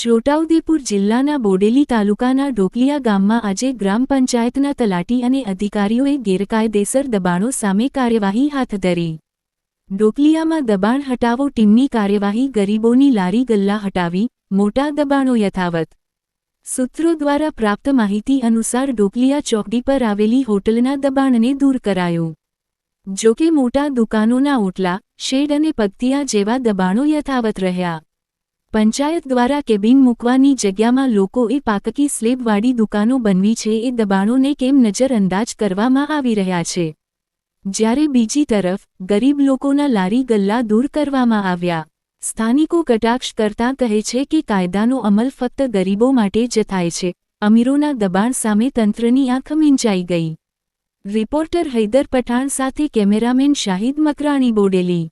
છોટાઉદેપુર જિલ્લાના બોડેલી તાલુકાના ઢોકલિયા ગામમાં આજે ગ્રામ પંચાયતના તલાટી અને અધિકારીઓએ ગેરકાયદેસર દબાણો સામે કાર્યવાહી હાથ ધરી. ઢોકલિયામાં દબાણ હટાવો ટીમની કાર્યવાહી ગરીબોની લારી ગલ્લા હટાવી, મોટા દબાણો યથાવત. સૂત્રો દ્વારા પ્રાપ્ત માહિતી અનુસાર ઢોકલિયા ચોકડી પર આવેલી હોટલના દબાણને દૂર કરાયું. જોકે મોટા દુકાનોના ઓટલા, શેડ અને પગથિયા જેવા દબાણો યથાવત રહ્યા. પંચાયત દ્વારા કેબિન મૂકવાની જગ્યામાં લોકોએ પાકકી સ્લેબવાળી દુકાનો બનવી છે એ દબાણોને કેમ નજરઅંદાજ કરવામાં આવી રહ્યા છે. જ્યારે બીજી તરફ, ગરીબ લોકોના લારી ગલ્લા દૂર કરવામાં આવ્યા. સ્થાનિકો કટાક્ષ કરતાં કહે છે કે કાયદાનો અમલ ફક્ત ગરીબો માટે જ થાય છે. અમીરોના દબાણ સામે તંત્રની આંખ મીંચાઈ ગઈ. રિપોર્ટર હૈદર પઠાણ સાથે કેમેરામેન શાહિદ મકરાણી બોડેલી.